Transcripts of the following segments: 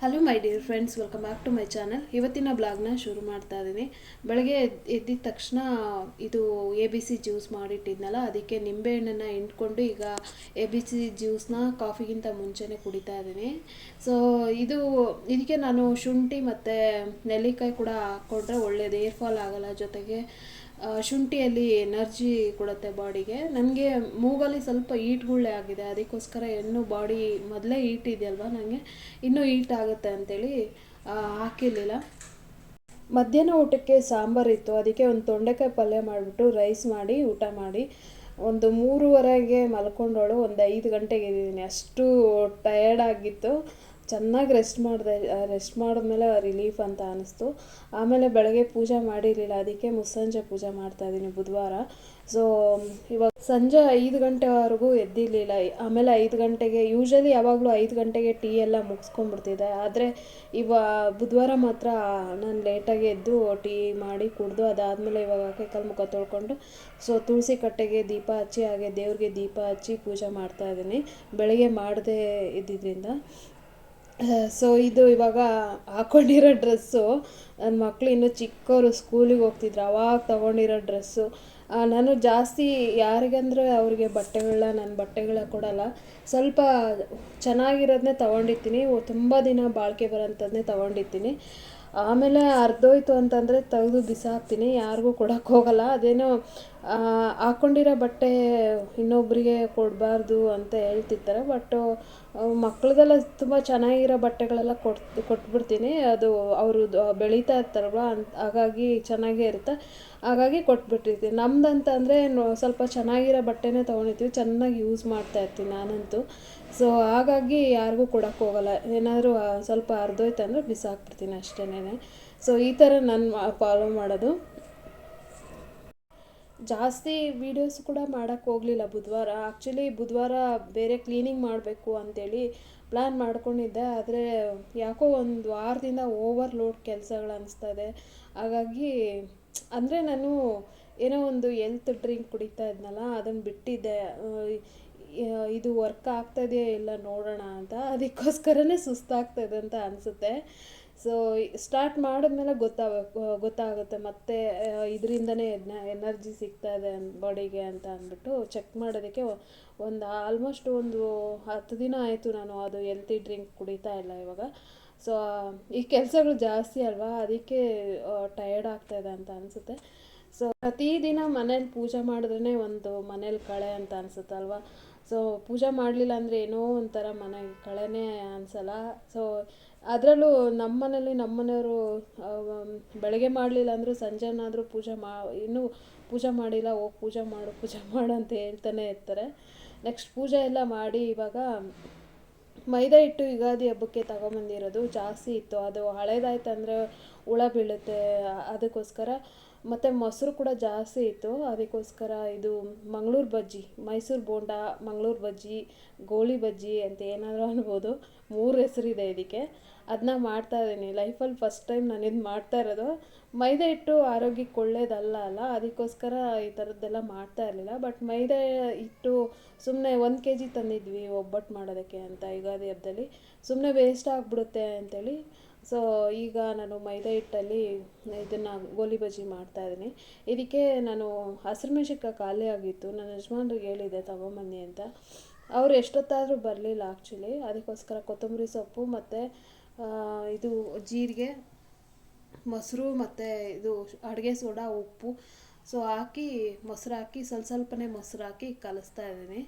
Hello my dear friends welcome back to my channel ಇವತ್ತಿನ ಬ್ಲಾಗ್ನ ಶುರು ಮಾಡ್ತಾ ಇದ್ದೀನಿ. ಬೆಳಗ್ಗೆ ಎದ್- ಎದ್ದಿದ ತಕ್ಷಣ ಇದು ಎ ಬಿ ಸಿ ಜ್ಯೂಸ್ ಮಾಡಿಟ್ಟಿದ್ನಲ್ಲ, ಅದಕ್ಕೆ ನಿಂಬೆಹಣ್ಣನ್ನು ಹಿಂಡ್ಕೊಂಡು ಈಗ ಎ ಬಿ ಸಿ ಜ್ಯೂಸ್ನ ಕಾಫಿಗಿಂತ ಮುಂಚೆನೇ ಕುಡಿತಾ ಇದ್ದೀನಿ. ಸೊ ಇದು, ಇದಕ್ಕೆ ನಾನು ಶುಂಠಿ ಮತ್ತು ನೆಲ್ಲಿಕಾಯಿ ಕೂಡ ಹಾಕ್ಕೊಂಡ್ರೆ ಒಳ್ಳೇದು. ಏರ್ ಫಾಲ್ ಆಗಲ್ಲ ಜೊತೆಗೆ. ಶುಂಠಿಯಲ್ಲಿ ಎನರ್ಜಿ ಕೊಡುತ್ತೆ ಬಾಡಿಗೆ. ನನಗೆ ಮೂಗಲ್ಲಿ ಸ್ವಲ್ಪ ಈಟ್ಗುಳ್ಳೆ ಆಗಿದೆ, ಅದಕ್ಕೋಸ್ಕರ ಇನ್ನೂ ಬಾಡಿ ಮೊದಲೇ ಈಟ್ ಇದೆಯಲ್ವ ನನಗೆ ಇನ್ನೂ ಈಟ್ ಆಗುತ್ತೆ ಅಂತೇಳಿ ಹಾಕಿರಲಿಲ್ಲ. ಮಧ್ಯಾಹ್ನ ಊಟಕ್ಕೆ ಸಾಂಬಾರು ಇತ್ತು, ಅದಕ್ಕೆ ಒಂದು ತೊಂಡೆಕಾಯಿ ಪಲ್ಯ ಮಾಡಿಬಿಟ್ಟು ರೈಸ್ ಮಾಡಿ, ಊಟ ಮಾಡಿ. ಒಂದು ಮೂರುವರೆಗೆ ಮಲ್ಕೊಂಡೋಳು, ಒಂದು ಐದು ಗಂಟೆಗೆ ಇದ್ದೀನಿ. ಅಷ್ಟು ಟಯರ್ಡ್ ಆಗಿತ್ತು. ಚೆನ್ನಾಗಿ ರೆಸ್ಟ್ ಮಾಡಿದೆ ರೆಸ್ಟ್ ಮಾಡಿದ್ಮೇಲೆ ರಿಲೀಫ್ ಅಂತ ಅನ್ನಿಸ್ತು ಆಮೇಲೆ ಬೆಳಗ್ಗೆ ಪೂಜೆ ಮಾಡಿರಲಿಲ್ಲ, ಅದಕ್ಕೆ ಮುಸ್ಸಂಜೆ ಪೂಜೆ ಮಾಡ್ತಾ ಇದ್ದೀನಿ ಬುಧವಾರ. ಸೊ ಇವಾಗ ಸಂಜೆ ಐದು ಗಂಟೆವರೆಗೂ ಎದ್ದಿರಲಿಲ್ಲ. ಆಮೇಲೆ ಐದು ಗಂಟೆಗೆ ಯೂಶಲಿ ಯಾವಾಗಲೂ ಐದು ಗಂಟೆಗೆ ಟೀ ಎಲ್ಲ ಮುಗಿಸ್ಕೊಂಡ್ಬಿಡ್ತಿದ್ದೆ. ಆದರೆ ಇವ, ಬುಧವಾರ ಮಾತ್ರ ನಾನು ಲೇಟಾಗಿ ಎದ್ದು ಟೀ ಮಾಡಿ ಕುಡಿದು ಅದಾದಮೇಲೆ ಇವಾಗ ಕೈಕಾಲು ಮುಖ ತೊಳ್ಕೊಂಡು ಸೊ ತುಳಸಿ ಕಟ್ಟೆಗೆ ದೀಪ ಹಚ್ಚಿ, ಹಾಗೆ ದೇವ್ರಿಗೆ ದೀಪ ಹಚ್ಚಿ ಪೂಜೆ ಮಾಡ್ತಾ ಇದ್ದೀನಿ. ಬೆಳಗ್ಗೆ ಮಾಡದೇ ಇದ್ದಿದ್ದರಿಂದ ಸೊ ಇದು ಇವಾಗ ಹಾಕೊಂಡಿರೋ ಡ್ರೆಸ್ಸು. ನನ್ನ ಮಕ್ಕಳು ಇನ್ನೂ ಚಿಕ್ಕವರು ಸ್ಕೂಲಿಗೆ ಹೋಗ್ತಿದ್ರು, ಅವಾಗ ತೊಗೊಂಡಿರೋ ಡ್ರೆಸ್ಸು. ನಾನು ಜಾಸ್ತಿ ಯಾರಿಗಂದ್ರೆ ಅವ್ರಿಗೆ ಬಟ್ಟೆಗಳನ್ನ ನಾನು ಬಟ್ಟೆಗಳ ಕೊಡಲ್ಲ. ಸ್ವಲ್ಪ ಚೆನ್ನಾಗಿರೋದನ್ನೇ ತೊಗೊಂಡಿರ್ತೀನಿ. ತುಂಬ ದಿನ ಬಾಳಿಕೆ ಬರೋಂಥದ್ದನ್ನೇ ತೊಗೊಂಡಿರ್ತೀನಿ. ಆಮೇಲೆ ಅರ್ಧೋಯ್ತು ಅಂತಂದರೆ ತೆಗೆದು ಬಿಸಾಕ್ತೀನಿ, ಯಾರಿಗೂ ಕೊಡೋಕ್ಕೆ ಹೋಗಲ್ಲ. ಅದೇನೋ ಹಾಕ್ಕೊಂಡಿರೋ ಬಟ್ಟೆ ಇನ್ನೊಬ್ಬರಿಗೆ ಕೊಡಬಾರ್ದು ಅಂತ ಹೇಳ್ತಿರ್ತಾರೆ. ಬಟ್ ಮಕ್ಳಿಗೆಲ್ಲ ತುಂಬ ಚೆನ್ನಾಗಿರೋ ಬಟ್ಟೆಗಳೆಲ್ಲ ಕೊಟ್ಟು ಕೊಟ್ಬಿಡ್ತೀನಿ. ಅದು ಅವರು ಬೆಳೀತಾ ಇರ್ತಾರಲ್ವ ಅಂತ ಹಾಗಾಗಿ ಚೆನ್ನಾಗೇ ಇರುತ್ತೆ. ಹಾಗಾಗಿ ಕೊಟ್ಬಿಟ್ಟಿರ್ತೀನಿ. ನಮ್ದು ಅಂದರೆ ಸ್ವಲ್ಪ ಚೆನ್ನಾಗಿರೋ ಬಟ್ಟೆನೇ ತೊಗೊಂಡಿರ್ತೀವಿ. ಚೆನ್ನಾಗಿ ಯೂಸ್ ಮಾಡ್ತಾ ಇರ್ತೀನಿ ನಾನಂತೂ. ಸೊ ಹಾಗಾಗಿ ಯಾರಿಗೂ ಕೊಡೋಕ್ಕೆ ಹೋಗಲ್ಲ. ಏನಾದರೂ ಸ್ವಲ್ಪ ಅರ್ಧೋಯ್ತು ಅಂದರೆ ಬಿಸಾಕ್ಬಿಡ್ತೀನಿ ಅಷ್ಟೇನೆ ಸೊ ಈ ಥರ ನಾನು ಫಾಲೋ ಮಾಡೋದು. ಜಾಸ್ತಿ ವೀಡಿಯೋಸ್ ಕೂಡ ಮಾಡೋಕ್ಕೆ ಹೋಗಲಿಲ್ಲ ಬುಧವಾರ. ಆ್ಯಕ್ಚುಲಿ ಬುಧವಾರ ಬೇರೆ ಕ್ಲೀನಿಂಗ್ ಮಾಡಬೇಕು ಅಂತೇಳಿ ಪ್ಲ್ಯಾನ್ ಮಾಡ್ಕೊಂಡಿದ್ದೆ. ಆದರೆ, ಯಾಕೋ ಒಂದು ವಾರದಿಂದ ಓವರ್ಲೋಡ್ ಕೆಲಸಗಳು ಅನಿಸ್ತಾ ಇದೆ. ಹಾಗಾಗಿ, ಅಂದರೆ ನಾನು ಏನೋ ಒಂದು ಎಲ್ತ್ ಡ್ರಿಂಕ್ ಕುಡಿತಾ ಇದ್ನಲ್ಲ ಅದನ್ನು ಬಿಟ್ಟಿದ್ದೆ. ಇದು ವರ್ಕ್ ಆಗ್ತದೆಯೋ ಇಲ್ಲ ನೋಡೋಣ ಅಂತ. ಅದಕ್ಕೋಸ್ಕರನೇ ಸುಸ್ತಾಗ್ತದೆ ಅಂತ ಅನಿಸುತ್ತೆ. ಸೊ ಸ್ಟಾರ್ಟ್ ಮಾಡಿದ್ಮೇಲೆ ಗೊತ್ತಾಗಬೇಕು ಗೊತ್ತಾಗುತ್ತೆ. ಮತ್ತೆ ಇದರಿಂದನೇ ಎನರ್ಜಿ ಸಿಗ್ತಾ ಇದೆ ಬಾಡಿಗೆ ಅಂತ ಅಂದ್ಬಿಟ್ಟು ಚೆಕ್ ಮಾಡೋದಕ್ಕೆ ಒಂದು ಆಲ್ಮೋಸ್ಟ್ ಒಂದು ಹತ್ತು ದಿನ ಆಯಿತು ನಾನು ಅದು ಎಲ್ತಿ ಡ್ರಿಂಕ್ ಕುಡಿತಾ ಇಲ್ಲ ಇವಾಗ. ಸೊ ಈ ಕೆಲಸಗಳು ಜಾಸ್ತಿ ಅಲ್ವಾ? ಅದಕ್ಕೆ ಟಯರ್ಡ್ ಆಗ್ತಾ ಇದೆ ಅಂತ ಅನಿಸುತ್ತೆ. ಸೊ ಪ್ರತಿದಿನ ಮನೇಲಿ ಪೂಜೆ ಮಾಡಿದ್ರೇ ಒಂದು ಮನೇಲಿ ಕಳೆ ಅಂತ ಅನಿಸುತ್ತಲ್ವ? ಸೊ ಪೂಜೆ ಮಾಡಲಿಲ್ಲ ಅಂದರೆ ಏನೋ ಒಂಥರ ಮನೆ ಕಳೆನೇ ಅನಿಸಲ್ಲ. ಸೊ ಅದರಲ್ಲೂ ನಮ್ಮ ಮನೇಲಿ ನಮ್ಮ ಬೆಳಗ್ಗೆ ಮಾಡಲಿಲ್ಲ ಅಂದರೂ ಸಂಜೆನಾದರೂ ಪೂಜೆ ಮಾ, ಇನ್ನೂ ಪೂಜೆ ಮಾಡಿಲ್ಲ, ಹೋಗಿ ಪೂಜೆ ಮಾಡು ಪೂಜೆ ಮಾಡು ಅಂತ ಹೇಳ್ತಾನೆ ಇರ್ತಾರೆ. ನೆಕ್ಸ್ಟ್ ಪೂಜೆ ಎಲ್ಲ ಮಾಡಿ ಇವಾಗ ಮೈದಾ ಹಿಟ್ಟು ಯುಗಾದಿ ಹಬ್ಬಕ್ಕೆ ತಗೊಂಬಂದಿರೋದು, ಜಾಸ್ತಿ ಇತ್ತು. ಅದು ಹಳೇದಾಯ್ತು ಅಂದರೆ ಹುಳ ಬೀಳುತ್ತೆ, ಅದಕ್ಕೋಸ್ಕರ ಮತ್ತು ಮೊಸರು ಕೂಡ ಜಾಸ್ತಿ ಇತ್ತು. ಅದಕ್ಕೋಸ್ಕರ ಇದು ಮಂಗಳೂರು ಬಜ್ಜಿ, ಮೈಸೂರು ಬೋಂಡ, ಮಂಗಳೂರು ಬಜ್ಜಿ, ಗೋಳಿ ಬಜ್ಜಿ ಅಂತ ಏನಾದರೂ ಅನ್ಬೋದು. ಮೂರು ಹೆಸರಿದೆ ಇದಕ್ಕೆ. ಅದನ್ನ ಮಾಡ್ತಾ ಇದ್ದೀನಿ. ಲೈಫಲ್ಲಿ ಫಸ್ಟ್ ಟೈಮ್ ನಾನು ಇದು ಮಾಡ್ತಾ ಇರೋದು. ಮೈದಾ ಹಿಟ್ಟು ಆರೋಗ್ಯಕ್ಕೆ ಒಳ್ಳೇದಲ್ಲ ಅಲ್ಲ, ಅದಕ್ಕೋಸ್ಕರ ಈ ಥರದ್ದೆಲ್ಲ ಮಾಡ್ತಾ ಇರಲಿಲ್ಲ. ಬಟ್ ಮೈದಾ ಹಿಟ್ಟು ಸುಮ್ಮನೆ ಒಂದು ಕೆ ಜಿ ತಂದಿದ್ವಿ ಒಬ್ಬಟ್ಟು ಮಾಡೋದಕ್ಕೆ ಅಂತ ಯುಗಾದಿ ಹಬ್ಬದಲ್ಲಿ. ಸುಮ್ಮನೆ ವೇಸ್ಟ್ ಆಗಿಬಿಡುತ್ತೆ ಅಂತೇಳಿ ಸೊ ಈಗ ನಾನು ಮೈದಾ ಹಿಟ್ಟಲ್ಲಿ ಇದನ್ನು ಗೋಲಿ ಬಜ್ಜಿ ಮಾಡ್ತಾ ಇದ್ದೀನಿ. ಇದಕ್ಕೆ ನಾನು ಹಸಿರು ಖಾಲಿ ಆಗಿತ್ತು. ನನ್ನ ಯಜಮಾನ್ರಿಗೆ ಹೇಳಿದೆ ತಗೊಂಬನ್ನಿ ಅಂತ. ಅವ್ರು ಎಷ್ಟೊತ್ತಾದರೂ ಬರಲಿಲ್ಲ ಆ್ಯಕ್ಚುಲಿ ಅದಕ್ಕೋಸ್ಕರ ಕೊತ್ತಂಬರಿ ಸೊಪ್ಪು ಮತ್ತು ಇದು ಜೀರಿಗೆ, ಮೊಸರು ಮತ್ತು ಇದು ಅಡುಗೆ ಸೋಡಾ, ಉಪ್ಪು. ಸೊ ಹಾಕಿ ಮೊಸರು ಹಾಕಿ, ಸ್ವಲ್ಪ ಸ್ವಲ್ಪನೇ ಮೊಸರು ಹಾಕಿ ಕಲಿಸ್ತಾ ಇದ್ದೀನಿ.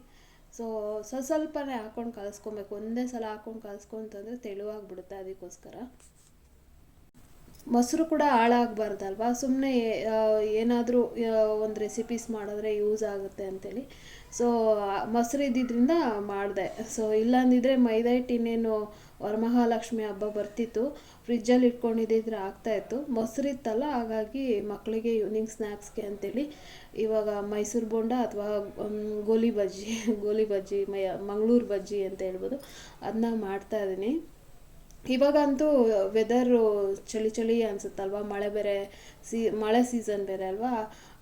ಸೊ ಸ್ವಲ್ಪ ಸ್ವಲ್ಪನೇ ಹಾಕ್ಕೊಂಡು ಕಲಿಸ್ಕೊಬೇಕು. ಒಂದೇ ಸಲ ಹಾಕ್ಕೊಂಡು ಕಲಿಸ್ಕೊಂತಂದರೆ ತೆಳುವಾಗಿಬಿಡುತ್ತೆ ಅದಕ್ಕೋಸ್ಕರ. ಮೊಸರು ಕೂಡ ಹಾಳಾಗಬಾರ್ದಲ್ವಾ? ಸುಮ್ಮನೆ ಏನಾದರೂ ಒಂದು ರೆಸಿಪೀಸ್ ಮಾಡಿದ್ರೆ ಯೂಸ್ ಆಗುತ್ತೆ ಅಂತೇಳಿ. ಸೊ ಮೊಸರು ಇದ್ದಿದ್ದರಿಂದ ಮಾಡಿದೆ. ಸೊ ಇಲ್ಲಾಂದಿದ್ರೆ ಮೈದಾ ಹಿಟ್ಟು ಇನ್ನೇನು ವರಮಹಾಲಕ್ಷ್ಮಿ ಹಬ್ಬ ಬರ್ತಿತ್ತು. ಫ್ರಿಜ್ಜಲ್ಲಿ ಇಟ್ಕೊಂಡಿದ್ದಿದ್ರೆ ಆಗ್ತಾಯಿತ್ತು ಮೊಸರು ಇತ್ತಲ್ಲ, ಹಾಗಾಗಿ ಮಕ್ಕಳಿಗೆ ಈವ್ನಿಂಗ್ ಸ್ನ್ಯಾಕ್ಸ್ಗೆ ಅಂತೇಳಿ ಇವಾಗ ಮೈಸೂರು ಬೋಂಡ ಅಥವಾ ಗೋಲಿ ಬಜ್ಜಿ ಗೋಲಿ ಬಜ್ಜಿ ಮೈ ಮಂಗಳೂರು ಬಜ್ಜಿ ಅಂತ ಹೇಳ್ಬೋದು. ಅದನ್ನ ಮಾಡ್ತಾ ಇದ್ದೀನಿ. ಇವಾಗಂತೂ ವೆದರು ಚಳಿ ಚಳಿ ಅನ್ಸುತ್ತಲ್ವಾ? ಮಳೆ ಬೇರೆ ಸೀ, ಮಳೆ ಸೀಸನ್ ಬೇರೆ ಅಲ್ವಾ?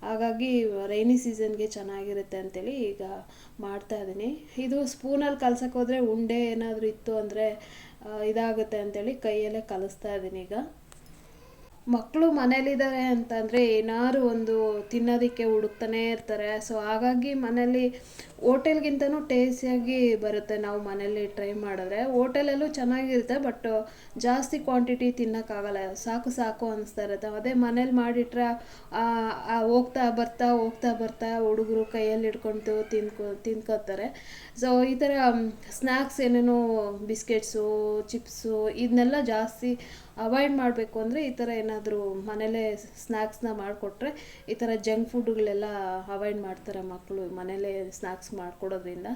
ಹಾಗಾಗಿ ರೈನಿ ಸೀಸನ್ಗೆ ಚೆನ್ನಾಗಿರುತ್ತೆ ಅಂತೇಳಿ ಈಗ ಮಾಡ್ತಾ ಇದ್ದೀನಿ ಇದು ಸ್ಪೂನಲ್ಲಿ ಕಲ್ಸಕ್ಕೆ ಹೋದರೆ ಉಂಡೆ ಏನಾದರೂ ಇತ್ತು ಅಂದರೆ ಇದಾಗುತ್ತೆ ಅಂತೇಳಿ ಕೈಯಲ್ಲೇ ಕಲಿಸ್ತಾ ಇದ್ದೀನಿ ಈಗ. ಮಕ್ಕಳು ಮನೇಲಿದ್ದಾರೆ ಅಂತಂದರೆ ಏನಾದ್ರು ಒಂದು ತಿನ್ನೋದಕ್ಕೆ ಹುಡುಕ್ತಾನೆ ಇರ್ತಾರೆ. ಸೊ ಹಾಗಾಗಿ ಮನೇಲಿ ಹೋಟೆಲ್ಗಿಂತನೂ ಟೇಸ್ಟಿಯಾಗಿ ಬರುತ್ತೆ ನಾವು ಮನೇಲಿ ಟ್ರೈ ಮಾಡಿದ್ರೆ. ಹೋಟೆಲಲ್ಲೂ ಚೆನ್ನಾಗಿರುತ್ತೆ, ಬಟ್ ಜಾಸ್ತಿ ಕ್ವಾಂಟಿಟಿ ತಿನ್ನೋಕ್ಕಾಗಲ್ಲ. ಸಾಕು ಸಾಕು ಅನಿಸ್ತಾ ಇರುತ್ತೆ. ಅದೇ ಮನೇಲಿ ಮಾಡಿಟ್ರೆ ಹೋಗ್ತಾ ಬರ್ತಾ ಹೋಗ್ತಾ ಬರ್ತಾ ಹುಡುಗರು ಕೈಯಲ್ಲಿ ಹಿಡ್ಕೊಂಡು ತಿನ್ಕೊ, ತಿನ್ಕೋತಾರೆ. ಸೊ ಈ ಥರ ಸ್ನ್ಯಾಕ್ಸ್ ಏನೇನೋ ಬಿಸ್ಕೆಟ್ಸು, ಚಿಪ್ಸು, ಇದನ್ನೆಲ್ಲ ಜಾಸ್ತಿ ಅವಾಯ್ಡ್ ಮಾಡಬೇಕು ಅಂದರೆ ಈ ಥರ ಏನಾದರೂ ಮನೇಲೇ ಸ್ನ್ಯಾಕ್ಸ್ನ ಮಾಡಿಕೊಟ್ರೆ ಈ ಥರ ಜಂಕ್ ಫುಡ್ಗಳೆಲ್ಲ ಅವಾಯ್ಡ್ ಮಾಡ್ತಾರೆ ಮಕ್ಕಳು ಮನೇಲೇ ಸ್ನ್ಯಾಕ್ಸ್ ಮಾಡಿಕೊಡೋದ್ರಿಂದ.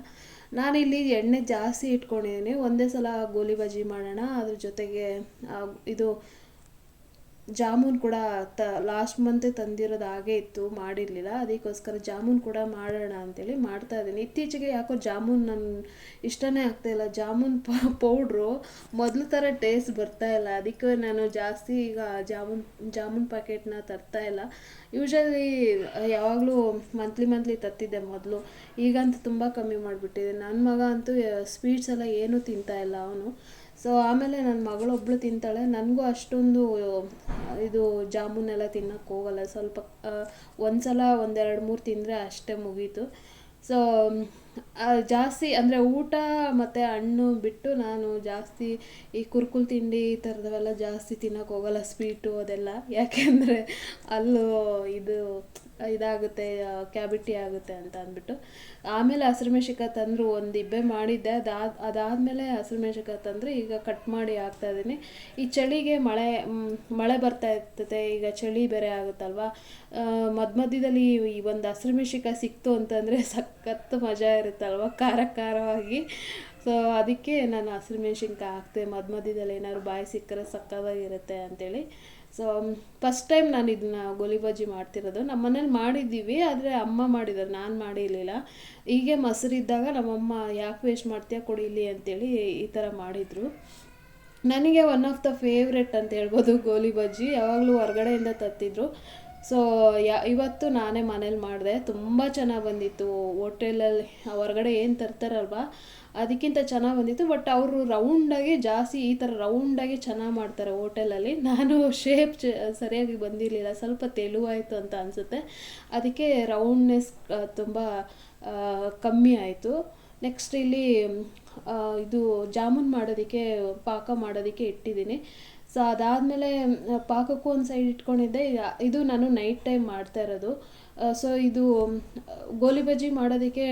ನಾನಿಲ್ಲಿ ಎಣ್ಣೆ ಜಾಸ್ತಿ ಇಟ್ಕೊಂಡಿದ್ದೀನಿ. ಒಂದೇ ಸಲ ಗೋಲಿ ಬಜ್ಜಿ ಮಾಡೋಣ. ಅದ್ರ ಜೊತೆಗೆ ಇದು ಜಾಮೂನ್ ಕೂಡ ತ ಲಾಸ್ಟ್ ಮಂತೆ ತಂದಿರೋದು ಹಾಗೆ ಇತ್ತು, ಮಾಡಿರಲಿಲ್ಲ. ಅದಕ್ಕೋಸ್ಕರ ಜಾಮೂನ್ ಕೂಡ ಮಾಡೋಣ ಅಂತೇಳಿ ಮಾಡ್ತಾ ಇದ್ದೀನಿ. ಇತ್ತೀಚೆಗೆ ಯಾಕೋ ಜಾಮೂನ್ ನನ್ನ ಇಷ್ಟನೇ ಇಲ್ಲ. ಜಾಮೂನ್ ಪೌಡ್ರು ಮೊದಲು ಥರ ಟೇಸ್ಟ್ ಬರ್ತಾ ಇಲ್ಲ. ಅದಕ್ಕೆ ನಾನು ಜಾಸ್ತಿ ಈಗ ಜಾಮೂನ್ ಜಾಮೂನ್ ಪ್ಯಾಕೆಟ್ನ ತರ್ತಾ ಇಲ್ಲ. ಯೂಶಲಿ ಯಾವಾಗಲೂ ಮಂತ್ಲಿ ಮಂತ್ಲಿ ತತ್ತಿದ್ದೆ ಮೊದಲು. ಈಗಂತೂ ತುಂಬ ಕಮ್ಮಿ ಮಾಡಿಬಿಟ್ಟಿದೆ. ನನ್ನ ಮಗ ಅಂತೂ ಸ್ವೀಟ್ಸ್ ಎಲ್ಲ ಏನೂ ತಿಂತಾ ಇಲ್ಲ ಅವನು. ಸೊ ಆಮೇಲೆ ನನ್ನ ಮಗಳೊಬ್ಳು ತಿಂತಾಳೆ. ನನಗೂ ಅಷ್ಟೊಂದು, ಇದು ಜಾಮೂನೆಲ್ಲ ತಿನ್ನಕ್ಕೆ ಹೋಗಲ್ಲ. ಸ್ವಲ್ಪ ಒಂದು ಸಲ ಒಂದೆರಡು ಮೂರು ತಿಂದರೆ ಅಷ್ಟೇ ಮುಗೀತು. ಸೊ ಜಾಸ್ತಿ ಅಂದರೆ ಊಟ ಮತ್ತು ಹಣ್ಣು ಬಿಟ್ಟು ನಾನು ಜಾಸ್ತಿ ಈ ಕುರ್ಕುಲ್ ತಿಂಡಿ ಈ ಥರದವೆಲ್ಲ ಜಾಸ್ತಿ ತಿನ್ನೋಕೆ ಹೋಗಲ್ಲ, ಸ್ವೀಟು ಅದೆಲ್ಲ. ಯಾಕೆಂದರೆ ಅಲ್ಲೂ ಇದು ಇದಾಗುತ್ತೆ ಕ್ಯಾಬಿಟಿ ಆಗುತ್ತೆ ಅಂತ ಅಂದ್ಬಿಟ್ಟು. ಆಮೇಲೆ ಹಸಿರುಮೆಣ್ಸಿಕಾಯಿ ತಂದರು ಒಂದು ಇಬ್ಬೆ ಮಾಡಿದ್ದೆ. ಅದಾದ ಅದಾದಮೇಲೆ ಹಸಿರುಮೆಣ್ಸಿಕಾಯಿ ತಂದರೆ ಈಗ ಕಟ್ ಮಾಡಿ ಹಾಕ್ತಾ ಇದ್ದೀನಿ. ಈ ಚಳಿಗೆ ಮಳೆ ಮಳೆ ಬರ್ತಾ ಇರ್ತದೆ, ಈಗ ಚಳಿ ಬೇರೆ ಆಗುತ್ತಲ್ವಾ? ಮಧ್ಯ ಮಧ್ಯದಲ್ಲಿ ಈ ಒಂದು ಹಸಿರುಮೆಣ್ಸಿಕಾಯಿ ಸಿಕ್ತು ಅಂತಂದರೆ ಸಖತ್ತು ಮಜಾ ಇರುತ್ತಲ್ವ ಖಾರ ಖಾರವಾಗಿ. ಸೊ ಅದಕ್ಕೆ ನಾನು ಹಸಿರು ಮೆಣ್ಸಿನ್ಕಾಯಿ ಹಾಕ್ತೆ ಮಧ್ಯ ಮಧ್ಯದಲ್ಲಿ ಏನಾದ್ರು ಬಾಯಿ ಸಿಕ್ಕರೆ ಸಕ್ಕದಾಗಿರುತ್ತೆ ಅಂತೇಳಿ. ಸೊ ಫಸ್ಟ್ ಟೈಮ್ ನಾನು ಇದನ್ನ ಗೋಲಿ ಬಜ್ಜಿ ಮಾಡ್ತಿರೋದು. ನಮ್ಮ ಮನೇಲಿ ಮಾಡಿದ್ದೀವಿ, ಆದರೆ ಅಮ್ಮ ಮಾಡಿದ್ದಾರೆ, ನಾನು ಮಾಡಿರಲಿಲ್ಲ. ಹೀಗೆ ಮೊಸರಿದ್ದಾಗ ನಮ್ಮಮ್ಮ, ಯಾಕೆ ವೇಸ್ಟ್ ಮಾಡ್ತೀಯ ಕೊಡಿ ಇಲ್ಲಿ ಅಂತೇಳಿ ಈ ಥರ ಮಾಡಿದರು. ನನಗೆ ಒನ್ ಆಫ್ ದ ಫೇವ್ರೆಟ್ ಅಂತ ಹೇಳ್ಬೋದು ಗೋಲಿ ಬಜ್ಜಿ ಯಾವಾಗಲೂ ಹೊರಗಡೆಯಿಂದ ತತ್ತಿದ್ರು. ಸೊ ಯ, ಇವತ್ತು ನಾನೇ ಮನೇಲಿ ಮಾಡಿದೆ. ತುಂಬ ಚೆನ್ನಾಗಿ ಬಂದಿತ್ತು. ಹೋಟೆಲಲ್ಲಿ, ಹೊರಗಡೆ ಏನು ತರ್ತಾರಲ್ವ, ಅದಕ್ಕಿಂತ ಚೆನ್ನಾಗಿ ಬಂದಿತ್ತು. ಬಟ್ ಅವರು ರೌಂಡಾಗಿ ಜಾಸ್ತಿ ಈ ಥರ ರೌಂಡಾಗಿ ಚೆನ್ನಾಗಿ ಮಾಡ್ತಾರೆ ಹೋಟೆಲಲ್ಲಿ. ನಾನು ಶೇಪ್ ಸರಿಯಾಗಿ ಬಂದಿರಲಿಲ್ಲ. ಸ್ವಲ್ಪ ತೆಳುವಾಯಿತು ಅಂತ ಅನಿಸುತ್ತೆ. ಅದಕ್ಕೆ ರೌಂಡ್ನೆಸ್ ತುಂಬ ಕಮ್ಮಿ ಆಯಿತು. ನೆಕ್ಸ್ಟ್ ಇಲ್ಲಿ ಇದು ಜಾಮೂನ್ ಮಾಡೋದಕ್ಕೆ, ಪಾಕ ಮಾಡೋದಕ್ಕೆ ಇಟ್ಟಿದ್ದೀನಿ. ಸೊ ಅದಾದಮೇಲೆ ಪಾಕಕ್ಕೂ ಒಂದು ಸೈಡ್ ಇಟ್ಕೊಂಡಿದ್ದೆ. ಇದು ನಾನು ನೈಟ್ ಟೈಮ್ ಮಾಡ್ತಾ ಇರೋದು. ಸೊ ಇದು ಗೋಲಿ ಬಜ್ಜಿ ಮಾಡೋದಕ್ಕೆ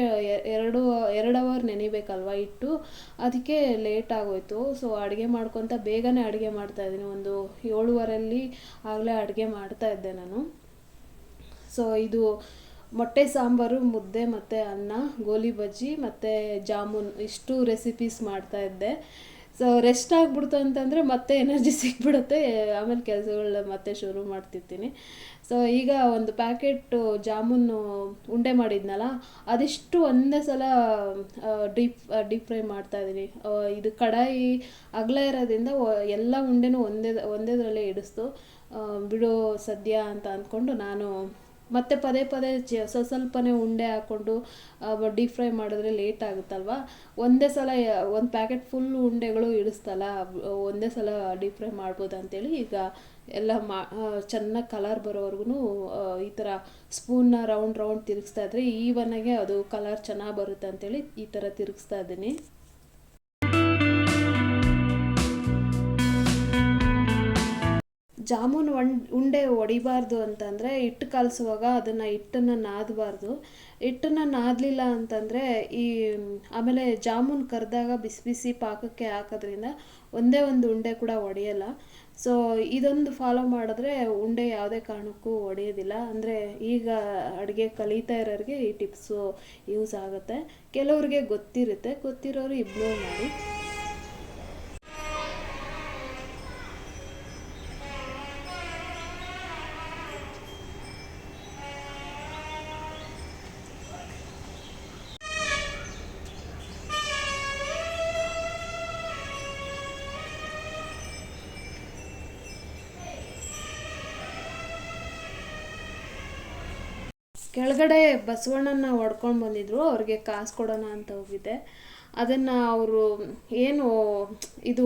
ಎರಡು ಎರಡು ಅವರ್ ನೆನಿಬೇಕಲ್ವ ಇಟ್ಟು ಅದಕ್ಕೆ ಲೇಟ್ ಆಗೋಯ್ತು. ಸೊ ಅಡುಗೆ ಮಾಡ್ಕೊತ ಬೇಗನೆ ಅಡುಗೆ ಮಾಡ್ತಾ ಇದ್ದೀನಿ. ಒಂದು ಏಳುವರಲ್ಲಿ ಆಗಲೇ ಅಡುಗೆ ಮಾಡ್ತಾ ಇದ್ದೆ ನಾನು. ಸೊ ಇದು ಮೊಟ್ಟೆ ಸಾಂಬಾರು, ಮುದ್ದೆ ಮತ್ತು ಅನ್ನ, ಗೋಲಿ ಬಜ್ಜಿ ಮತ್ತು ಜಾಮೂನ್, ಇಷ್ಟು ರೆಸಿಪೀಸ್ ಮಾಡ್ತಾ ಇದ್ದೆ. ಸೊ ರೆಸ್ಟ್ ಆಗಿಬಿಡ್ತು ಅಂತಂದರೆ ಮತ್ತೆ ಎನರ್ಜಿ ಸಿಕ್ಬಿಡುತ್ತೆ ಆಮೇಲೆ ಕೆಲಸಗಳನ್ನ ಮತ್ತೆ ಶುರು ಮಾಡ್ತಿರ್ತೀನಿ. ಸೊ ಈಗ ಒಂದು ಪ್ಯಾಕೆಟು ಜಾಮೂನು ಉಂಡೆ ಮಾಡಿದ್ನಲ್ಲ, ಅದಿಷ್ಟು ಒಂದೇ ಸಲ ಡೀಪ್ ಡೀಪ್ ಫ್ರೈ ಮಾಡ್ತಾಯಿದ್ದೀನಿ ಇದು ಕಡಾಯಿ ಅಗಲ ಇರೋದ್ರಿಂದ ಎಲ್ಲ ಉಂಡೆನೂ ಒಂದೇ ಒಂದೇದರಲ್ಲೇ ಇಡಿಸ್ತು. ಬಿಡೋ ಸದ್ಯ ಅಂತ ಅಂದ್ಕೊಂಡು ನಾನು ಮತ್ತೆ ಪದೇ ಪದೇ ಚ ಸ್ವಲ್ಪ ಸ್ವಲ್ಪನೇ ಉಂಡೆ ಹಾಕ್ಕೊಂಡು ಡೀಪ್ ಫ್ರೈ ಮಾಡಿದ್ರೆ ಲೇಟ್ ಆಗುತ್ತಲ್ವ? ಒಂದೇ ಸಲ, ಒಂದು ಪ್ಯಾಕೆಟ್ ಫುಲ್ ಉಂಡೆಗಳು ಇಡಿಸ್ತಲ್ಲ ಒಂದೇ ಸಲ ಡೀಪ್ ಫ್ರೈ ಮಾಡ್ಬೋದು ಅಂತೇಳಿ ಈಗ ಎಲ್ಲ ಮಾ ಚೆನ್ನಾಗಿ ಕಲರ್ ಬರೋವರೆಗೂ ಈ ಥರ ಸ್ಪೂನ್ನ ರೌಂಡ್ ರೌಂಡ್ ತಿರುಗಿಸ್ತಾ ಇದ್ರೆ ಈವನಾಗೆ ಅದು ಕಲರ್ ಚೆನ್ನಾಗಿ ಬರುತ್ತೆ ಅಂತೇಳಿ ಈ ಥರ ತಿರುಗಿಸ್ತಾ ಇದ್ದೀನಿ. ಜಾಮೂನ್ ಒನ್ ಉಂಡೆ ಒಡಿಬಾರ್ದು ಅಂತಂದರೆ ಹಿಟ್ಟು ಕಲಸುವಾಗ ಅದನ್ನು ಹಿಟ್ಟನ್ನು ನಾದಬಾರ್ದು. ಹಿಟ್ಟನ್ನು ನಾದಲಿಲ್ಲ ಅಂತಂದರೆ ಈ, ಆಮೇಲೆ ಜಾಮೂನ್ ಕರೆದಾಗ ಬಿಸಿ ಬಿಸಿ ಪಾಕಕ್ಕೆ ಹಾಕೋದ್ರಿಂದ ಒಂದೇ ಒಂದು ಉಂಡೆ ಕೂಡ ಒಡೆಯಲ್ಲ. ಸೊ ಇದೊಂದು ಫಾಲೋ ಮಾಡಿದ್ರೆ ಉಂಡೆ ಯಾವುದೇ ಕಾರಣಕ್ಕೂ ಒಡೆಯೋದಿಲ್ಲ. ಅಂದರೆ ಈಗ ಅಡುಗೆ ಕಲಿತಾ ಇರೋರಿಗೆ ಈ ಟಿಪ್ಸು ಯೂಸ್ ಆಗುತ್ತೆ. ಕೆಲವ್ರಿಗೆ ಗೊತ್ತಿರುತ್ತೆ. ಗೊತ್ತಿರೋರು ಇಬ್ಲೋ ಮಾಡಿ. ಬಸವಣ್ಣನ ಹೊಡ್ಕೊಂಡು ಬಂದಿದ್ರು, ಅವ್ರಿಗೆ ಕಾಸು ಕೊಡೋಣ ಅಂತ ಹೋಗಿದ್ದೆ. ಅದನ್ನು ಅವರು ಏನು, ಇದು,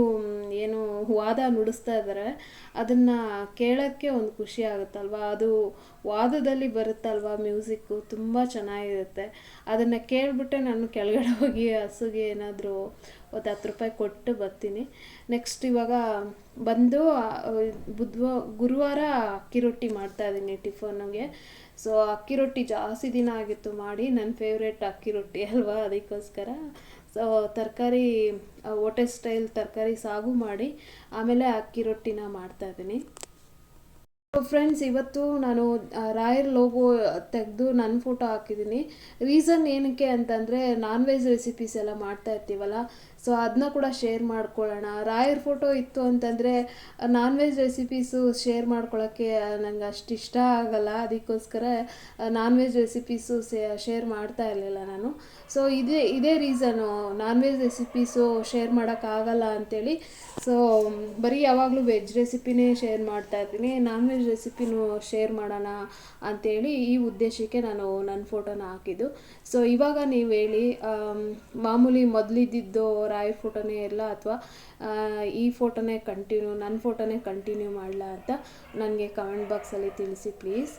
ಏನು ವಾದ ನುಡಿಸ್ತಾ ಇದ್ದಾರೆ ಅದನ್ನು ಕೇಳೋಕ್ಕೆ ಒಂದು ಖುಷಿ ಆಗುತ್ತಲ್ವ? ಅದು ವಾದದಲ್ಲಿ ಬರುತ್ತಲ್ವ ಮ್ಯೂಸಿಕ್ಕು ತುಂಬ ಚೆನ್ನಾಗಿರುತ್ತೆ. ಅದನ್ನು ಕೇಳಿಬಿಟ್ಟೆ ನಾನು ಕೆಳಗಡೆ ಹೋಗಿ ಹಸುಗೆ ಏನಾದರೂ ಒಂದು ಹತ್ತು ರೂಪಾಯಿ ಕೊಟ್ಟು ಬರ್ತೀನಿ. ನೆಕ್ಸ್ಟ್ ಇವಾಗ ಬಂದು ಬುಧವಾರ ಗುರುವಾರ ಅಕ್ಕಿ ರೊಟ್ಟಿ ಮಾಡ್ತಾಯಿದ್ದೀನಿ ಟಿಫನ್ಗೆ. ಸೊ ಅಕ್ಕಿ ರೊಟ್ಟಿ ಜಾಸ್ತಿ ದಿನ ಆಗಿತ್ತು ಮಾಡಿ ನನ್ನ ಫೇವ್ರೇಟ್ ಅಕ್ಕಿ ರೊಟ್ಟಿ ಅಲ್ವಾ ಅದಕ್ಕೋಸ್ಕರ. ಸೊ ತರಕಾರಿ ಹೋಟೆಲ್ ಸ್ಟೈಲ್ ತರಕಾರಿ ಸಾಗು ಮಾಡಿ ಆಮೇಲೆ ಅಕ್ಕಿ ರೊಟ್ಟಿನ ಮಾಡ್ತಾಯಿದ್ದೀನಿ ಫ್ರೆಂಡ್ಸ್ ಇವತ್ತು ನಾನು ರಾಯರ್ ಲೋಗೋ ತೆಗೆದು ನನ್ನ ಫೋಟೋ ಹಾಕಿದ್ದೀನಿ. ರೀಸನ್ ಏನಕ್ಕೆ ಅಂತಂದರೆ ನಾನ್ ವೆಜ್ ರೆಸಿಪೀಸ್ ಎಲ್ಲ ಮಾಡ್ತಾ ಇರ್ತೀವಲ್ಲ ಸೊ ಅದನ್ನ ಕೂಡ ಶೇರ್ ಮಾಡ್ಕೊಳ್ಳೋಣ. ರಾಯರ್ ಫೋಟೋ ಇತ್ತು ಅಂತಂದರೆ ನಾನ್ ವೆಜ್ ರೆಸಿಪೀಸು ಶೇರ್ ಮಾಡ್ಕೊಳ್ಳೋಕ್ಕೆ ನಂಗೆ ಅಷ್ಟು ಇಷ್ಟ ಆಗಲ್ಲ. ಅದಕ್ಕೋಸ್ಕರ ನಾನ್ ವೆಜ್ ರೆಸಿಪೀಸು ಶೇರ್ ಮಾಡ್ತಾ ಇರಲಿಲ್ಲ ನಾನು. ಸೊ ಇದೇ ಇದೇ reason non veg recipes share ಮಾಡೋಕ್ಕಾಗಲ್ಲ ಅಂಥೇಳಿ ಸೊ ಬರೀ ಯಾವಾಗಲೂ ವೆಜ್ ರೆಸಿಪಿನೇ ಶೇರ್ ಮಾಡ್ತಾ ಇದ್ದೀನಿ. ನಾನ್ ವೆಜ್ ರೆಸಿಪಿನೂ ಶೇರ್ ಮಾಡೋಣ ಅಂತೇಳಿ ಈ ಉದ್ದೇಶಕ್ಕೆ ನಾನು ನನ್ನ ಫೋಟೋನ ಹಾಕಿದ್ದು. ಸೊ ಇವಾಗ ನೀವು ಹೇಳಿ ಮಾಮೂಲಿ ಮೊದಲಿದ್ದಿದ್ದು ರಾಯ್ ಫೋಟೋನೇ ಎಲ್ಲ ಅಥವಾ ಈ ಫೋಟೋನೇ ಕಂಟಿನ್ಯೂ ನನ್ನ ಫೋಟೋನೇ ಕಂಟಿನ್ಯೂ ಮಾಡಲ ಅಂತ ನನಗೆ ಕಮೆಂಟ್ ಬಾಕ್ಸಲ್ಲಿ ತಿಳಿಸಿ ಪ್ಲೀಸ್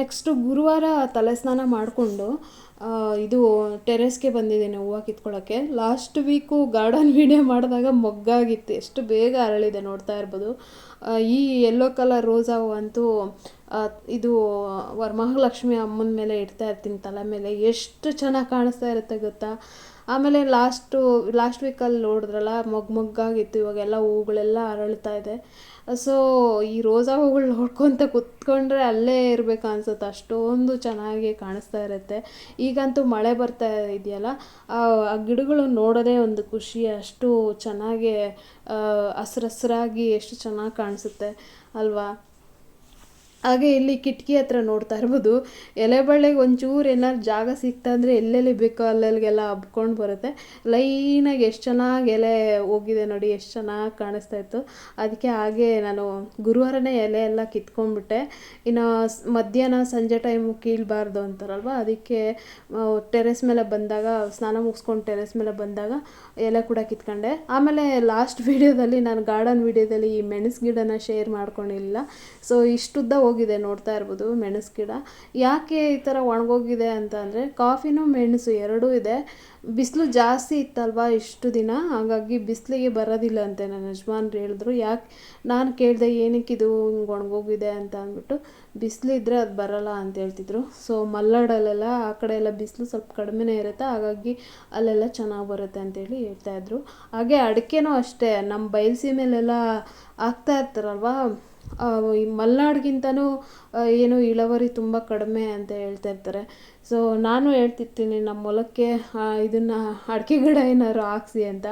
ನೆಕ್ಸ್ಟು ಗುರುವಾರ ತಲೆ ಸ್ನಾನ ಮಾಡಿಕೊಂಡು ಇದು ಟೆರೆಸ್ಗೆ ಬಂದಿದ್ದೇನೆ ಹೂವು ಕಿತ್ಕೊಳ್ಳೋಕ್ಕೆ ಲಾಸ್ಟ್ ವೀಕು ಗಾರ್ಡನ್ ವೀಡಿಯೋ ಮಾಡಿದಾಗ ಮೊಗ್ಗಾಗಿತ್ತು. ಎಷ್ಟು ಬೇಗ ಅರಳಿದೆ ನೋಡ್ತಾ ಇರ್ಬೋದು. ಈ ಯೆಲ್ಲೋ ಕಲರ್ ರೋಸಾ ಅಂತೂ ಇದು ವರಮಹಾಲಕ್ಷ್ಮಿ ಅಮ್ಮನ ಮೇಲೆ ಇಡ್ತಾ ಇರ್ತೀನಿ ತಲೆ ಮೇಲೆ. ಎಷ್ಟು ಚೆನ್ನಾಗಿ ಕಾಣಿಸ್ತಾ ಇರುತ್ತೆ ಗೊತ್ತಾ? ಆಮೇಲೆ ಲಾಸ್ಟು, ಲಾಸ್ಟ್ ವೀಕಲ್ಲಿ ನೋಡಿದ್ರಲ್ಲ ಮೊಗ್ಗು ಮೊಗ್ಗಾಗಿತ್ತು. ಇವಾಗೆಲ್ಲ ಹೂಗಳೆಲ್ಲ ಅರಳ್ತಾ ಇದೆ. ಸೊ ಈ ರೋಸಾ ಹೂಗಳು ನೋಡ್ಕೊತ ಕುತ್ಕೊಂಡ್ರೆ ಅಲ್ಲೇ ಇರಬೇಕು ಅನ್ಸುತ್ತೆ. ಅಷ್ಟೊಂದು ಚೆನ್ನಾಗಿ ಕಾಣಿಸ್ತಾ ಇರುತ್ತೆ. ಈಗಂತೂ ಮಳೆ ಬರ್ತಾ ಇದೆಯಲ್ಲ, ಆ ಗಿಡಗಳು ನೋಡೋದೇ ಒಂದು ಖುಷಿ. ಅಷ್ಟು ಚೆನ್ನಾಗಿ ಹಸ್ರಸ್ರಾಗಿ ಎಷ್ಟು ಚೆನ್ನಾಗಿ ಕಾಣಿಸುತ್ತೆ ಅಲ್ವಾ? ಹಾಗೆ ಇಲ್ಲಿ ಕಿಟಕಿ ಹತ್ರ ನೋಡ್ತಾ ಇರ್ಬೋದು. ಎಲೆ ಬಳ್ಳಿಗೆ ಒಂಚೂರು ಏನಾದ್ರು ಜಾಗ ಸಿಕ್ತಾ ಅಂದರೆ ಎಲ್ಲೆಲ್ಲಿ ಬೇಕೋ ಅಲ್ಲೆಲ್ಲಿಗೆಲ್ಲ ಹಬ್ಕೊಂಡು ಬರುತ್ತೆ. ಲೈನಾಗಿ ಎಷ್ಟು ಚೆನ್ನಾಗಿ ಎಲೆ ಹೋಗಿದೆ ನೋಡಿ, ಎಷ್ಟು ಚೆನ್ನಾಗಿ ಕಾಣಿಸ್ತಾ ಇತ್ತು. ಅದಕ್ಕೆ ಹಾಗೆ ನಾನು ಗುರುವಾರನೇ ಎಲೆ ಎಲ್ಲ ಕಿತ್ಕೊಂಡ್ಬಿಟ್ಟೆ. ಇನ್ನು ಮಧ್ಯಾಹ್ನ ಸಂಜೆ ಟೈಮು ಕೀಳಬಾರ್ದು ಅಂತಾರಲ್ವ? ಅದಕ್ಕೆ ಟೆರೆಸ್ ಮೇಲೆ ಬಂದಾಗ, ಸ್ನಾನ ಮುಗಿಸ್ಕೊಂಡು ಟೆರೆಸ್ ಮೇಲೆ ಬಂದಾಗ ಎಲೆ ಕೂಡ ಕಿತ್ಕೊಂಡೆ. ಆಮೇಲೆ ಲಾಸ್ಟ್ ವೀಡಿಯೋದಲ್ಲಿ ನಾನು ಗಾರ್ಡನ್ ವೀಡಿಯೋದಲ್ಲಿ ಈ ಮೆಣಸು ಗಿಡನ ಶೇರ್ ಮಾಡ್ಕೊಂಡಿಲ್ಲ. ಸೊ ಇಷ್ಟುದ್ದ ಹೋಗಿದೆ ನೋಡ್ತಾ ಇರ್ಬೋದು ಮೆಣಸು ಗಿಡ. ಯಾಕೆ ಈ ಥರ ಒಣಗೋಗಿದೆ ಅಂತ ಅಂದರೆ ಕಾಫಿನೂ ಮೆಣಸು ಎರಡೂ ಇದೆ. ಬಿಸಿಲು ಜಾಸ್ತಿ ಇತ್ತಲ್ವ ಇಷ್ಟು ದಿನ? ಹಾಗಾಗಿ ಬಿಸಿಲಿಗೆ ಬರೋದಿಲ್ಲ ಅಂತೆ ನನ್ನ ಯಜಮಾನ್ರು ಹೇಳಿದ್ರು. ಯಾಕೆ ನಾನು ಕೇಳಿದೆ ಏನಕ್ಕೆ ಇದು ಹಿಂಗೆ ಒಣಗೋಗಿದೆ ಅಂತ ಅಂದ್ಬಿಟ್ಟು ಬಿಸಿಲಿದ್ರೆ ಅದು ಬರಲ್ಲ ಅಂತ ಹೇಳ್ತಿದ್ರು. ಸೊ ಮಲ್ನಾಡಲ್ಲೆಲ್ಲ ಆ ಕಡೆ ಎಲ್ಲ ಬಿಸಿಲು ಸ್ವಲ್ಪ ಕಡಿಮೆನೇ ಇರುತ್ತೆ. ಹಾಗಾಗಿ ಅಲ್ಲೆಲ್ಲ ಚೆನ್ನಾಗಿ ಬರುತ್ತೆ ಅಂತೇಳಿ ಹೇಳ್ತಾಯಿದ್ರು ಹಾಗೆ ಅಡಿಕೆನೂ ಅಷ್ಟೇ. ನಮ್ಮ ಬಯಲುಸೀಮೆಲೆಲ್ಲ ಹಾಕ್ತಾ ಇರ್ತಾರಲ್ವ? ಈ ಮಲ್ನಾಡಿಗಿಂತಲೂ ಏನು ಇಳುವರಿ ತುಂಬ ಕಡಿಮೆ ಅಂತ ಹೇಳ್ತಾ ಇರ್ತಾರೆ. ಸೊ ನಾನು ಹೇಳ್ತಿರ್ತೀನಿ ನಮ್ಮ ಹೊಲಕ್ಕೆ ಇದನ್ನು ಅಡಿಕೆ ಗಿಡ ಏನಾದ್ರು ಹಾಕ್ಸಿ ಅಂತ.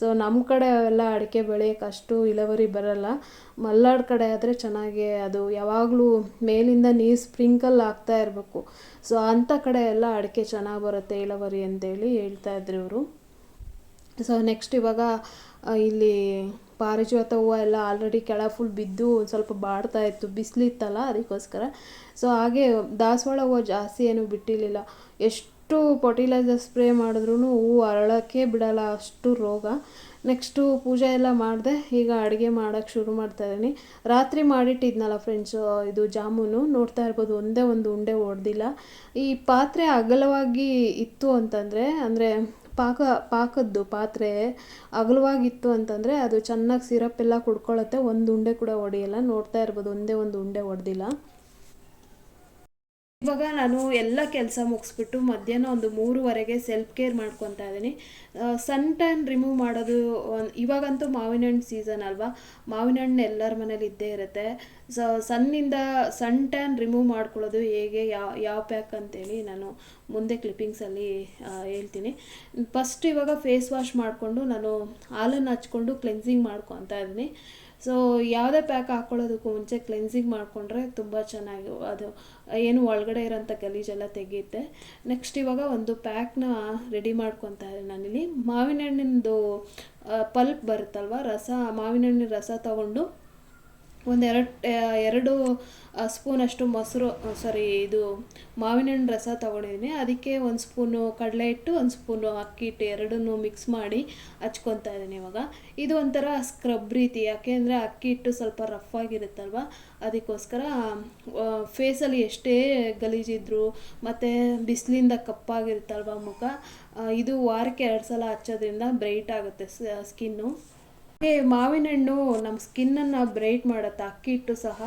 ಸೊ ನಮ್ಮ ಕಡೆ ಅವೆಲ್ಲ ಅಡಿಕೆ ಬೆಳೆಯೋಕೆ ಅಷ್ಟು ಇಳುವರಿ ಬರೋಲ್ಲ. ಮಲ್ನಾಡು ಕಡೆ ಆದರೆ ಚೆನ್ನಾಗಿ ಅದು ಯಾವಾಗಲೂ ಮೇಲಿಂದ ನೀರು ಸ್ಪ್ರಿಂಕಲ್ ಆಗ್ತಾ ಇರಬೇಕು. ಸೊ ಅಂಥ ಕಡೆ ಎಲ್ಲ ಅಡಿಕೆ ಚೆನ್ನಾಗಿ ಬರುತ್ತೆ ಇಳುವರಿ ಅಂತೇಳಿ ಹೇಳ್ತಾ ಇದ್ರು ಇವರು. ಸೊ ನೆಕ್ಸ್ಟ್ ಇವಾಗ ಇಲ್ಲಿ ಪಾರಿಜಾತ ಹೂವು ಎಲ್ಲ ಆಲ್ರೆಡಿ ಕೆಳ ಫುಲ್ ಬಿದ್ದು ಒಂದು ಸ್ವಲ್ಪ ಬಾಡ್ತಾ ಇತ್ತು, ಬಿಸಿಲಿತ್ತಲ್ಲ ಅದಕ್ಕೋಸ್ಕರ. ಸೊ ಹಾಗೆ ದಾಸವಾಳ ಹೂವು ಜಾಸ್ತಿ ಏನೂ ಬಿಟ್ಟಿರಲಿಲ್ಲ. ಎಷ್ಟು ಫರ್ಟಿಲೈಸರ್ ಸ್ಪ್ರೇ ಮಾಡಿದ್ರೂ ಹೂವು ಅರಳೋಕ್ಕೆ ಬಿಡಲ್ಲ, ಅಷ್ಟು ರೋಗ. ನೆಕ್ಸ್ಟು ಪೂಜೆ ಎಲ್ಲ ಮಾಡಿದೆ, ಈಗ ಅಡುಗೆ ಮಾಡೋಕ್ಕೆ ಶುರು ಮಾಡ್ತಾ ಇದ್ದೀನಿ. ರಾತ್ರಿ ಮಾಡಿಟ್ಟಿದ್ನಲ್ಲ ಫ್ರೆಂಡ್ಸು ಇದು ಜಾಮೂನು. ನೋಡ್ತಾ ಇರ್ಬೋದು, ಒಂದೇ ಒಂದು ಉಂಡೆ ಹೊಡೆದಿಲ್ಲ ಈ ಪಾತ್ರೆ ಅಗಲವಾಗಿ ಇತ್ತು ಅಂತಂದರೆ, ಅಂದರೆ ಪಾಕ, ಪಾಕದ್ದು ಪಾತ್ರೆ ಅಗಲವಾಗಿತ್ತು ಅಂತಂದರೆ ಅದು ಚೆನ್ನಾಗಿ ಸಿರಪ್ ಎಲ್ಲ ಕುಡ್ಕೊಳ್ಳುತ್ತೆ ಒಂದು ಉಂಡೆ ಕೂಡ ಒಡೆಯಲ್ಲ. ನೋಡ್ತಾ ಇರ್ಬೋದು, ಒಂದೇ ಒಂದು ಉಂಡೆ ಹೊಡೆದಿಲ್ಲ ಇವಾಗ ನಾನು ಎಲ್ಲ ಕೆಲಸ ಮುಗಿಸ್ಬಿಟ್ಟು ಮಧ್ಯಾಹ್ನ ಒಂದು ಮೂರುವರೆಗೆ ಸೆಲ್ಫ್ ಕೇರ್ ಮಾಡ್ಕೊತಾ ಇದ್ದೀನಿ. ಸನ್ ಟ್ಯಾನ್ ರಿಮೂವ್ ಮಾಡೋದು ಇವಾಗಂತೂ ಮಾವಿನ ಹಣ್ಣು ಸೀಸನ್ ಅಲ್ವಾ? ಮಾವಿನ ಹಣ್ಣು ಎಲ್ಲರ ಮನೇಲಿ ಇದ್ದೇ ಇರುತ್ತೆ. ಸೊ ಸನ್ನಿಂದ ಸನ್ ಟ್ಯಾನ್ ರಿಮೂವ್ ಮಾಡ್ಕೊಳ್ಳೋದು ಹೇಗೆ ಯಾವ ಯಾವ ಪ್ಯಾಕ್ ಅಂತೇಳಿ ನಾನು ಮುಂದೆ ಕ್ಲಿಪ್ಪಿಂಗ್ಸಲ್ಲಿ ಹೇಳ್ತೀನಿ. ಫಸ್ಟ್ ಇವಾಗ ಫೇಸ್ ವಾಶ್ ಮಾಡಿಕೊಂಡು ನಾನು ಹಾಲನ್ನು ಹಚ್ಕೊಂಡು ಕ್ಲೆನ್ಸಿಂಗ್ ಮಾಡ್ಕೊತಾ ಇದ್ದೀನಿ. ಸೊ ಯಾವುದೇ ಪ್ಯಾಕ್ ಹಾಕ್ಕೊಳ್ಳೋದಕ್ಕೂ ಮುಂಚೆ ಕ್ಲೆನ್ಸಿಂಗ್ ಮಾಡಿಕೊಂಡ್ರೆ ತುಂಬ ಚೆನ್ನಾಗಿ, ಅದು ಏನು ಒಳಗಡೆ ಇರೋಂಥ ಗಲೀಜೆಲ್ಲ ತೆಗೆಯುತ್ತೆ. ನೆಕ್ಸ್ಟ್ ಇವಾಗ ಒಂದು ಪ್ಯಾಕ್ನ ರೆಡಿ ಮಾಡ್ಕೊತಾ ಇದ್ದೀನಿ ನಾನಿಲ್ಲಿ. ಮಾವಿನ ಹಣ್ಣಿಂದು ಪಲ್ಪ್ ಬರುತ್ತಲ್ವ, ರಸ ಮಾವಿನ ಹಣ್ಣಿನ ರಸ ತಗೊಂಡು ಒಂದೆರಡು ಎರಡು ಸ್ಪೂನಷ್ಟು ಮೊಸರು ಸಾರಿ ಇದು ಮಾವಿನ ಹಣ್ಣು ರಸ ತೊಗೊಂಡಿದ್ದೀನಿ ಅದಕ್ಕೆ ಒಂದು ಸ್ಪೂನು ಕಡಲೆ ಹಿಟ್ಟು, ಒಂದು ಸ್ಪೂನು ಅಕ್ಕಿ ಹಿಟ್ಟು ಎರಡನ್ನೂ ಮಿಕ್ಸ್ ಮಾಡಿ ಹಚ್ಕೊತಾ ಇದ್ದೀನಿ ಇವಾಗ. ಇದು ಒಂಥರ ಸ್ಕ್ರಬ್ ರೀತಿ, ಯಾಕೆಂದರೆ ಅಕ್ಕಿ ಹಿಟ್ಟು ಸ್ವಲ್ಪ ರಫ್ ಆಗಿರುತ್ತಲ್ವ? ಅದಕ್ಕೋಸ್ಕರ ಫೇಸಲ್ಲಿ ಎಷ್ಟೇ ಗಲೀಜಿದ್ರು, ಮತ್ತು ಬಿಸಿಲಿಂದ ಕಪ್ಪಾಗಿರುತ್ತಲ್ವ ಮುಖ ಇದು ವಾರಕ್ಕೆ ಎರಡು ಸಲ ಹಚ್ಚೋದ್ರಿಂದ ಬ್ರೈಟ್ ಆಗುತ್ತೆ ಸ್ಕಿನ್ನು ಮಾವಿನ ಹಣ್ಣು ನಮ್ಮ ಸ್ಕಿನ್ನನ್ನು ಬ್ರೈಟ್ ಮಾಡುತ್ತೆ ಅಕ್ಕಿ ಹಿಟ್ಟು ಸಹ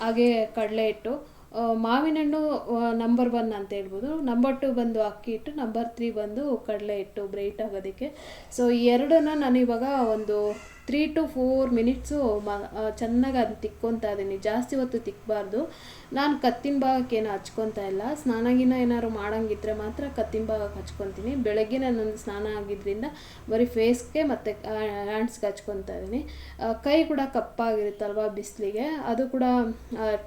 ಹಾಗೆ ಕಡಲೆ ಹಿಟ್ಟು. ಆ, ಮಾವಿನ ಹಣ್ಣು ನಂಬರ್ ಒನ್ ಅಂತ ಹೇಳ್ಬೋದು. ನಂಬರ್ ಟು ಬಂದು ಅಕ್ಕಿ ಹಿಟ್ಟು ನಂಬರ್ ತ್ರೀ ಬಂದು ಕಡಲೆ ಹಿಟ್ಟು ಬ್ರೈಟ್ ಆಗೋದಕ್ಕೆ. ಸೊ ಎರಡನ್ನ ನಾನು ಇವಾಗ ಒಂದು ತ್ರೀ ಟು ಫೋರ್ ಮಿನಿಟ್ಸು ಮ ಚೆನ್ನಾಗಿ ಅದನ್ನ ತಿಕ್ಕೊತಾ ಇದ್ದೀನಿ ಜಾಸ್ತಿ ಹೊತ್ತು ತಿಕ್ಕಬಾರ್ದು ನಾನು ಕತ್ತಿನ ಭಾಗಕ್ಕೆ ಏನು ಹಚ್ಕೊತಾ ಇಲ್ಲ. ಸ್ನಾನ ಗಿನ ಏನಾದ್ರು ಮಾಡಂಗಿದ್ರೆ ಮಾತ್ರ ಕತ್ತಿನ ಭಾಗಕ್ಕೆ ಹಚ್ಕೊತೀನಿ. ಬೆಳಗ್ಗೆ ನಾನು ಸ್ನಾನ ಆಗಿದ್ದರಿಂದ ಬರೀ ಫೇಸ್ಗೆ ಮತ್ತು ಹ್ಯಾಂಡ್ಸ್ಗೆ ಹಚ್ಕೊತಾ ಇದ್ದೀನಿ. ಕೈ ಕೂಡ ಕಪ್ಪಾಗಿರುತ್ತಲ್ವ ಬಿಸಿಲಿಗೆ. ಅದು ಕೂಡ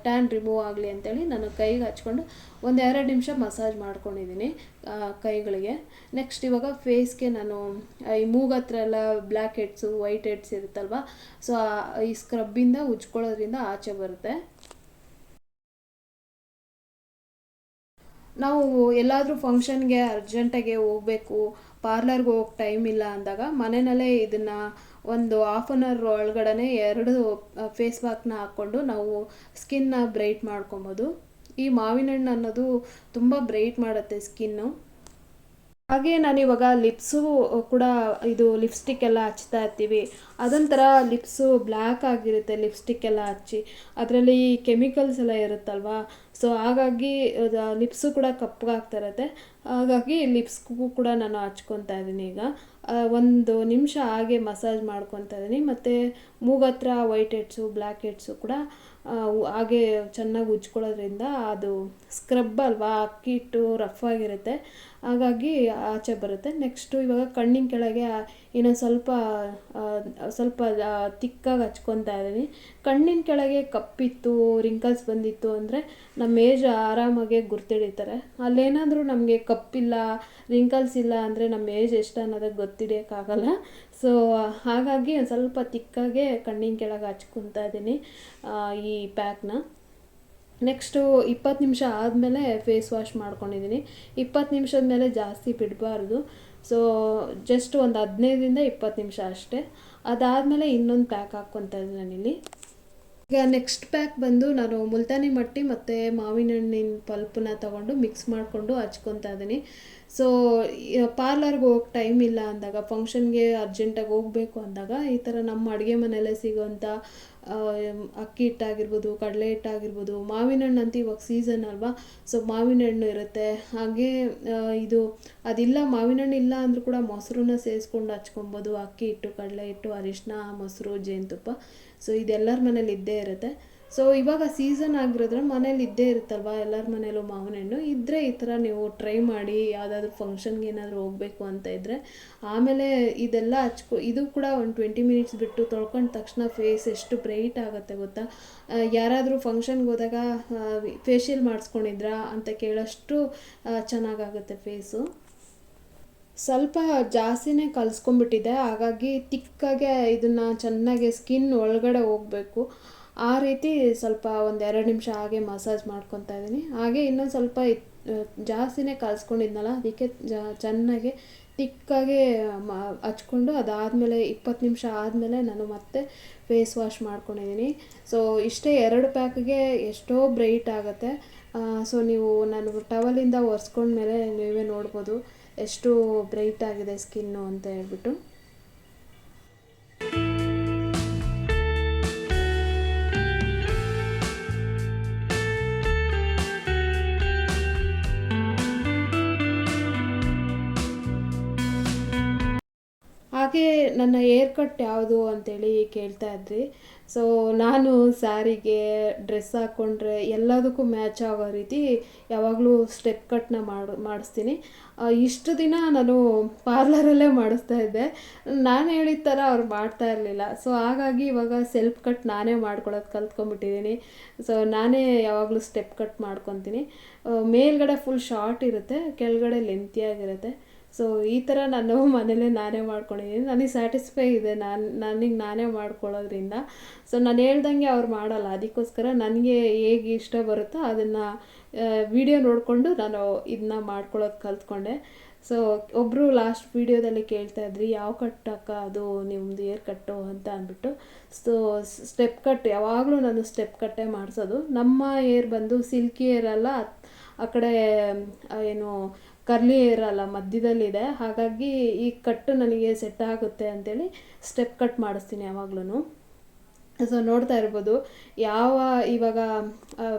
ಟ್ಯಾನ್ ರಿಮೂವ್ ಆಗಲಿ ಅಂತೇಳಿ ನಾನು ಕೈಗೆ ಹಚ್ಕೊಂಡು ಒಂದು ಎರಡು ನಿಮಿಷ ಮಸಾಜ್ ಮಾಡ್ಕೊಂಡಿದ್ದೀನಿ ಕೈಗಳಿಗೆ. ನೆಕ್ಸ್ಟ್ ಇವಾಗ ಫೇಸ್ಗೆ ನಾನು, ಈ ಮೂಗತ್ರ ಎಲ್ಲ ಬ್ಲ್ಯಾಕ್ ಹೆಡ್ಸು ವೈಟ್ ಹೆಡ್ಸ್ ಇರುತ್ತಲ್ವ, ಸೊ ಈ ಸ್ಕ್ರಬ್ಬಿಂದ ಉಜ್ಕೊಳ್ಳೋದ್ರಿಂದ ಆಚೆ ಬರುತ್ತೆ. ನಾವು ಎಲ್ಲಾದರೂ ಫಂಕ್ಷನ್ಗೆ ಅರ್ಜೆಂಟಾಗಿ ಹೋಗಬೇಕು ಪಾರ್ಲರ್ಗೆ ಹೋಗಕ್ಕೆ ಟೈಮ್ ಇಲ್ಲ ಅಂದಾಗ ಮನೆಯಲ್ಲೇ ಇದನ್ನು ಒಂದು ಹಾಫ್ ಆನ್ ಅವರ್ ಒಳಗಡೆ ಎರಡು ಫೇಸ್ ವಾಕ್ನ ಹಾಕ್ಕೊಂಡು ನಾವು ಸ್ಕಿನ್ನ ಬ್ರೈಟ್ ಮಾಡ್ಕೊಬೋದು. ಈ ಮಾವಿನ ಹಣ್ಣು ಅನ್ನೋದು ತುಂಬ ಬ್ರೈಟ್ ಮಾಡುತ್ತೆ ಸ್ಕಿನ್ನು ಹಾಗೆ ನಾನಿವಾಗ ಲಿಪ್ಸು ಕೂಡ ಇದು ಲಿಪ್ಸ್ಟಿಕ್ ಎಲ್ಲ ಹಚ್ತಾ ಇರ್ತೀವಿ. ಅದೊಂಥರ ಲಿಪ್ಸು ಬ್ಲ್ಯಾಕ್ ಆಗಿರುತ್ತೆ, ಲಿಪ್ಸ್ಟಿಕ್ ಎಲ್ಲ ಹಚ್ಚಿ. ಅದರಲ್ಲಿ ಕೆಮಿಕಲ್ಸ್ ಎಲ್ಲ ಇರುತ್ತಲ್ವಾ? ಸೊ ಹಾಗಾಗಿ ಲಿಪ್ಸು ಕೂಡ ಕಪ್ಪಗಾಗ್ತಾ ಇರುತ್ತೆ. ಹಾಗಾಗಿ ಲಿಪ್ಸ್ಗೂ ಕೂಡ ನಾನು ಹಚ್ಕೊತಾ ಇದ್ದೀನಿ ಈಗ. ಒಂದು ನಿಮಿಷ ಹಾಗೆ ಮಸಾಜ್ ಮಾಡ್ಕೊತಾ ಇದ್ದೀನಿ. ಮತ್ತು ಮೂಗತ್ರ ವೈಟ್ ಹೆಡ್ಸು, ಬ್ಲ್ಯಾಕ್ ಹೆಡ್ಸು ಕೂಡ ಹಾಗೆ ಚೆನ್ನಾಗಿ ಉಜ್ಕೊಳ್ಳೋದ್ರಿಂದ ಅದು ಸ್ಕ್ರಬ್ ಅಲ್ವಾ? ಅಕ್ಕಿ ಹಿಟ್ಟು ರಫ್ ಆಗಿರುತ್ತೆ. ಹಾಗಾಗಿ ಆಚೆ ಬರುತ್ತೆ. ನೆಕ್ಸ್ಟು ಇವಾಗ ಕಣ್ಣಿನ ಕೆಳಗೆ ಇನ್ನೊಂದು ಸ್ವಲ್ಪ ಸ್ವಲ್ಪ ತಿಕ್ಕಾಗಿ ಹಚ್ಕೊತಾ ಇದ್ದೀನಿ. ಕಣ್ಣಿನ ಕೆಳಗೆ ಕಪ್ಪಿತ್ತು ರಿಂಕಲ್ಸ್ ಬಂದಿತ್ತು ಅಂದರೆ ನಮ್ಮ ಏಜ್ ಆರಾಮಾಗೆ ಗುರ್ತಿಡಿತಾರೆ. ಅಲ್ಲೇನಾದರೂ ನಮಗೆ ಕಪ್ಪಿಲ್ಲ ರಿಂಕಲ್ಸ್ ಇಲ್ಲ ಅಂದರೆ ನಮ್ಮ ಏಜ್ ಎಷ್ಟು ಅನ್ನೋದಕ್ಕೆ ಗೊತ್ತಿಡಿಯೋಕ್ಕಾಗಲ್ಲ ಸೊ ಹಾಗಾಗಿ ಒಂದು ಸ್ವಲ್ಪ ತಿಕ್ಕಾಗೆ ಕಣ್ಣಿನ ಕೆಳಗೆ ಹಚ್ಕೊತಾ ಇದ್ದೀನಿ ಈ ಪ್ಯಾಕ್ನ ನೆಕ್ಸ್ಟು ಇಪ್ಪತ್ತು ನಿಮಿಷ ಆದಮೇಲೆ ಫೇಸ್ ವಾಶ್ ಮಾಡ್ಕೊಂಡಿದ್ದೀನಿ. ಇಪ್ಪತ್ತು ನಿಮಿಷದ ಮೇಲೆ ಜಾಸ್ತಿ ಬಿಡಬಾರ್ದು. ಸೊ ಜಸ್ಟ್ ಒಂದು ಹದಿನೈದರಿಂದ ಇಪ್ಪತ್ತು ನಿಮಿಷ ಅಷ್ಟೇ. ಅದಾದಮೇಲೆ ಇನ್ನೊಂದು ಪ್ಯಾಕ್ ಹಾಕ್ಕೊತಾ ಇದ್ದೀನಿ ನಾನಿಲ್ಲಿ. ಈಗ ನೆಕ್ಸ್ಟ್ ಪ್ಯಾಕ್ ಬಂದು ನಾನು ಮುಲ್ತಾನಿ ಮಟ್ಟಿ ಮತ್ತು ಮಾವಿನ ಹಣ್ಣಿನ ಪಲ್ಪನ್ನ ತಗೊಂಡು ಮಿಕ್ಸ್ ಮಾಡಿಕೊಂಡು ಹಚ್ಕೊತಾ ಇದ್ದೀನಿ. ಸೊ ಪಾರ್ಲರ್ಗೆ ಹೋಗಕ್ಕೆ ಟೈಮ್ ಇಲ್ಲ ಅಂದಾಗ ಫಂಕ್ಷನ್ಗೆ ಅರ್ಜೆಂಟಾಗಿ ಹೋಗಬೇಕು ಅಂದಾಗ, ಈ ಥರ ನಮ್ಮ ಅಡುಗೆ ಮನೆಯಲ್ಲೇ ಸಿಗೋಂಥ ಅಕ್ಕಿ ಹಿಟ್ಟಾಗಿರ್ಬೋದು, ಕಡಲೆ ಹಿಟ್ಟಾಗಿರ್ಬೋದು, ಮಾವಿನ ಹಣ್ಣು ಅಂತ ಇವಾಗ ಸೀಸನ್ ಅಲ್ವಾ? ಸೊ ಮಾವಿನ ಹಣ್ಣು ಇರುತ್ತೆ. ಹಾಗೆ ಇದು, ಅದಿಲ್ಲ, ಮಾವಿನ ಹಣ್ಣು ಇಲ್ಲ ಅಂದರೂ ಕೂಡ ಮೊಸರನ್ನ ಸೇರಿಸ್ಕೊಂಡು ಹಚ್ಕೊಬೋದು. ಅಕ್ಕಿ ಹಿಟ್ಟು, ಕಡಲೆ ಹಿಟ್ಟು ಅರಿಶಿನ ಮೊಸರು, ಜೇನುತುಪ್ಪ. ಸೊ ಇದೆಲ್ಲರ ಮನೇಲಿ ಇದ್ದೇ ಇರುತ್ತೆ. ಸೊ ಇವಾಗ ಸೀಸನ್ ಆಗಿರೋದ್ರೆ ಮನೇಲಿ ಇದ್ದೇ ಇರುತ್ತಲ್ವ? ಎಲ್ಲರ ಮನೇಲೂ ಮಾವಿನ ಹಣ್ಣು ಇದ್ದರೆ ಈ ಥರ ನೀವು ಟ್ರೈ ಮಾಡಿ ಯಾವುದಾದ್ರೂ ಫಂಕ್ಷನ್ಗೆ ಏನಾದರೂ ಹೋಗಬೇಕು ಅಂತ ಇದ್ದರೆ ಆಮೇಲೆ ಇದೆಲ್ಲ ಹಚ್ಕೊ ಇದು ಕೂಡ ಒಂದು ಟ್ವೆಂಟಿ ಮಿನಿಟ್ಸ್ ಬಿಟ್ಟು ತೊಳ್ಕೊಂಡ ತಕ್ಷಣ ಫೇಸ್ ಎಷ್ಟು ಬ್ರೈಟ್ ಆಗುತ್ತೆ ಗೊತ್ತಾ? ಯಾರಾದರೂ ಫಂಕ್ಷನ್ಗೆ ಹೋದಾಗ ಫೇಶಿಯಲ್ ಮಾಡಿಸ್ಕೊಂಡಿದ್ರಾ ಅಂತ ಕೇಳೋಷ್ಟು ಚೆನ್ನಾಗಾಗುತ್ತೆ ಫೇಸು ಸ್ವಲ್ಪ ಜಾಸ್ತಿನೇ ಕಲಿಸ್ಕೊಂಡ್ಬಿಟ್ಟಿದೆ ಹಾಗಾಗಿ ತಿಕ್ಕಾಗೆ ಇದನ್ನು ಚೆನ್ನಾಗಿ ಸ್ಕಿನ್ ಒಳಗಡೆ ಹೋಗಬೇಕು. ಆ ರೀತಿ ಸ್ವಲ್ಪ ಒಂದು ಎರಡು ನಿಮಿಷ ಹಾಗೆ ಮಸಾಜ್ ಮಾಡ್ಕೊತಾ ಇದ್ದೀನಿ. ಹಾಗೆ ಇನ್ನೊಂದು ಸ್ವಲ್ಪ ಜಾಸ್ತಿನೇ ಕಲಿಸ್ಕೊಂಡಿದ್ನಲ್ಲ, ಅದಕ್ಕೆ ಚೆನ್ನಾಗಿ ತಿಕ್ಕಾಗೆ, ಮ, ಹಚ್ಕೊಂಡು ಅದಾದಮೇಲೆ ಇಪ್ಪತ್ತು ನಿಮಿಷ ಆದಮೇಲೆ ನಾನು ಮತ್ತೆ ಫೇಸ್ ವಾಶ್ ಮಾಡ್ಕೊಂಡಿದ್ದೀನಿ. ಸೊ ಇಷ್ಟೇ ಎರಡು ಪ್ಯಾಕ್ಗೆ ಎಷ್ಟೋ ಬ್ರೈಟ್ ಆಗುತ್ತೆ. ಸೊ ನೀವು ನಾನು ಟವಲಿಂದ ಒರೆಸ್ಕೊಂಡ್ಮೇಲೆ ನೀವೇ ನೋಡ್ಬೋದು, ಎಷ್ಟು ಬ್ರೈಟ್ ಆಗಿದೆ ಸ್ಕಿನ್ನು ಅಂತ ಹೇಳ್ಬಿಟ್ಟು. ಹಾಗೆ ನನ್ನ ಏರ್ ಕಟ್ ಯಾವುದು ಅಂತೇಳಿ ಕೇಳ್ತಾ ಇದ್ರಿ. ಸೊ ನಾನು ಸ್ಯಾರಿಗೆ ಡ್ರೆಸ್ ಹಾಕ್ಕೊಂಡ್ರೆ ಎಲ್ಲದಕ್ಕೂ ಮ್ಯಾಚ್ ಆಗೋ ರೀತಿ ಯಾವಾಗಲೂ ಸ್ಟೆಪ್ ಕಟ್ನ ಮಾಡಿ, ಮಾಡಿಸ್ತೀನಿ. ಇಷ್ಟು ದಿನ ನಾನು ಪಾರ್ಲರಲ್ಲೇ ಮಾಡಿಸ್ತಾ ಇದ್ದೆ. ನಾನು ಹೇಳಿದ ಥರ ಅವ್ರು ಮಾಡ್ತಾ ಇರಲಿಲ್ಲ. ಸೊ ಹಾಗಾಗಿ ಇವಾಗ ಸೆಲ್ಫ್ ಕಟ್ ನಾನೇ ಮಾಡ್ಕೊಳ್ಳೋದು ಕಲ್ತ್ಕೊಂಡ್ಬಿಟ್ಟಿದ್ದೀನಿ. ಸೊ ನಾನೇ ಯಾವಾಗಲೂ ಸ್ಟೆಪ್ ಕಟ್ ಮಾಡ್ಕೊತೀನಿ. ಮೇಲ್ಗಡೆ ಫುಲ್ ಶಾರ್ಟ್ ಇರುತ್ತೆ, ಕೆಳಗಡೆ ಲೆಂತಿಯಾಗಿರುತ್ತೆ ಸೊ ಈ ಥರ ನಾನು ಮನೇಲೇ ನಾನೇ ಮಾಡ್ಕೊಂಡಿದ್ದೀನಿ ನನಗೆ ಸ್ಯಾಟಿಸ್ಫೈ ಇದೆ. ನಾನು, ನನಗೆ ನಾನೇ ಮಾಡ್ಕೊಳ್ಳೋದ್ರಿಂದ. ಸೊ ನಾನು ಹೇಳ್ದಂಗೆ ಅವ್ರು ಮಾಡಲ್ಲ. ಅದಕ್ಕೋಸ್ಕರ ನನಗೆ ಹೇಗೆ ಇಷ್ಟ ಬರುತ್ತೋ ಅದನ್ನು ವಿಡಿಯೋ ನೋಡಿಕೊಂಡು ನಾನು ಇದನ್ನ ಮಾಡ್ಕೊಳ್ಳೋದು ಕಲ್ತ್ಕೊಂಡೆ. ಸೊ ಒಬ್ಬರು ಲಾಸ್ಟ್ ವೀಡಿಯೋದಲ್ಲಿ ಕೇಳ್ತಾ ಇದ್ರಿ, ಯಾವ ಕಟ್ ಅಕ್ಕ ಅದು? ನಿಮ್ಮದು ಏರ್ ಕಟ್ಟು ಅಂತ ಅಂದ್ಬಿಟ್ಟು. ಸೊ ಸ್ಟೆಪ್ ಕಟ್ ಯಾವಾಗಲೂ ನಾನು ಸ್ಟೆಪ್ ಕಟ್ಟೇ ಮಾಡಿಸೋದು. ನಮ್ಮ ಏರ್ ಬಂದು ಸಿಲ್ಕಿ ಏರ್ ಅಲ್ಲ, ಆ ಕಡೆ ಏನು ಕರ್ಲಿ ಏರ್ ಅಲ್ಲ ಮಧ್ಯದಲ್ಲಿದೆ. ಹಾಗಾಗಿ ಈ ಕಟ್ಟು ನನಗೆ ಸೆಟ್ ಆಗುತ್ತೆ ಅಂತೇಳಿ ಸ್ಟೆಪ್ ಕಟ್ ಮಾಡಿಸ್ತೀನಿ ಯಾವಾಗ್ಲೂ ಸೊ ನೋಡ್ತಾ ಇರ್ಬೋದು, ಯಾವ ಇವಾಗ